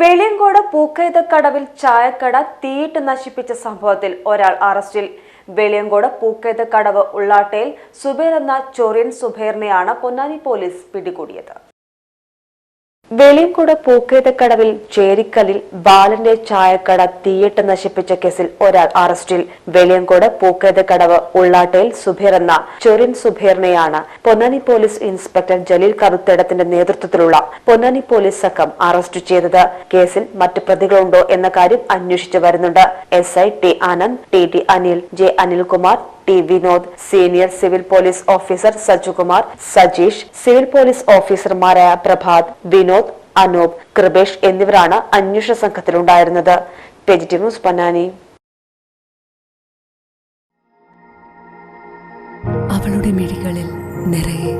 വെളിയങ്കോട് പൂക്കൈതക്കടവിൽ ചായക്കട തീയിട്ട് നശിപ്പിച്ച സംഭവത്തിൽ ഒരാൾ അറസ്റ്റിൽ. വെളിയങ്കോട് പൂക്കൈതക്കടവ് ഉള്ളാട്ടയിൽ സുബൈർ എന്ന ചൊറിയൻ സുബൈറിനെയാണ് പൊന്നാനി പോലീസ് പിടികൂടിയത്. വെളിയങ്കോട് പൂക്കേതക്കടവിൽ ചേരിക്കലിൽ ബാലന്റെ ചായക്കട തീയിട്ട് നശിപ്പിച്ച കേസിൽ ഒരാൾ അറസ്റ്റിൽ. വെളിയങ്കോട് പൂക്കേതക്കടവ് ഉള്ളാട്ടയിൽ സുബൈർ എന്ന ചൊറിൻ സുബീറിനെയാണ് പൊന്നാനി പോലീസ് ഇൻസ്പെക്ടർ ജലീൽ കറുത്തേടത്തിന്റെ നേതൃത്വത്തിലുള്ള പൊന്നാനി പോലീസ് സംഘം അറസ്റ്റ് ചെയ്തത്. കേസിൽ മറ്റു പ്രതികളുണ്ടോ എന്ന കാര്യം അന്വേഷിച്ചു വരുന്നുണ്ട്. S I T Anand T T Anil J Anilkumar T Vinod senior civil police officer Sajukumar Sajeesh civil police ഓഫീസർമാരായ പ്രഭാത് വിനോദ് അനൂപ് കൃപേഷ് എന്നിവരാണ് അന്വേഷണ സംഘത്തിലുണ്ടായിരുന്നത്. ന്യൂസ് പൊന്നാനി. അവളുടെ മിഴികളിൽ നിറയെ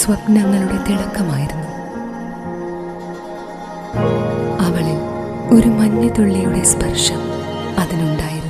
സ്വപ്നങ്ങളുടെ തിളക്കമായിരുന്നു. അവളിൽ ഒരു മഞ്ഞുതുള്ളിയുടെ സ്പർശം അതിനുണ്ടായിരുന്നു.